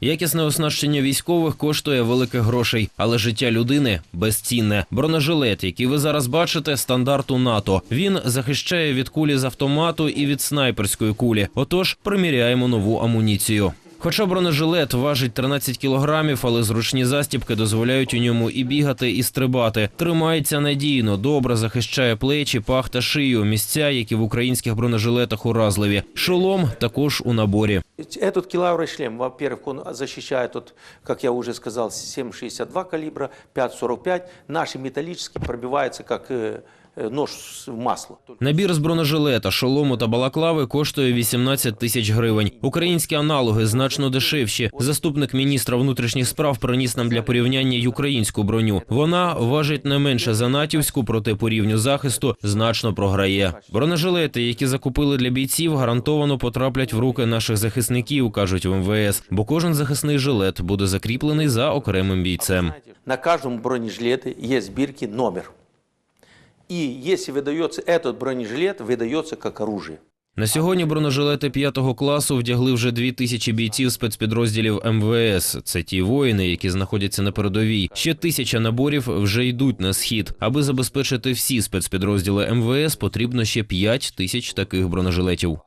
Якісне оснащення військових коштує великих грошей, але життя людини безцінне. Бронежилет, який ви зараз бачите, стандарту НАТО. Він захищає від кулі з автомату і від снайперської кулі. Отож, приміряємо нову амуніцію. Хоча бронежилет важить 13 кілограмів, але зручні застібки дозволяють у ньому і бігати, і стрибати. Тримається надійно, добре захищає плечі, пах та шию, місця, які в українських бронежилетах уразливі. Шолом також у наборі. Этот килауровый шлем, во-первых, он защищает, от, как я уже сказал, 7,62 калибра, 5,45. Наши металлические пробиваются, как э, э, нож в масло. Набір з бронежилета, шолому та балаклави коштує 18 тисяч гривень. Українські аналоги значно дешевші. Заступник міністра внутрішніх справ приніс нам для порівняння й українську броню. Вона важить не менше за натівську, проте по рівню захисту значно програє. Бронежилети, які закупили для бійців, гарантовано потраплять в руки наших захисників, кажуть в МВС, бо кожен захисний жилет буде закріплений за окремим бійцем. На каждом бронежилете есть бирки номер. И если выдается этот бронежилет, выдается как оружие. На сьогодні бронежилети п'ятого класу вдягли вже дві тисячі бійців спецпідрозділів МВС. Це ті воїни, які знаходяться на передовій. Ще тисяча наборів вже йдуть на схід. Аби забезпечити всі спецпідрозділи МВС, потрібно ще п'ять тисяч таких бронежилетів.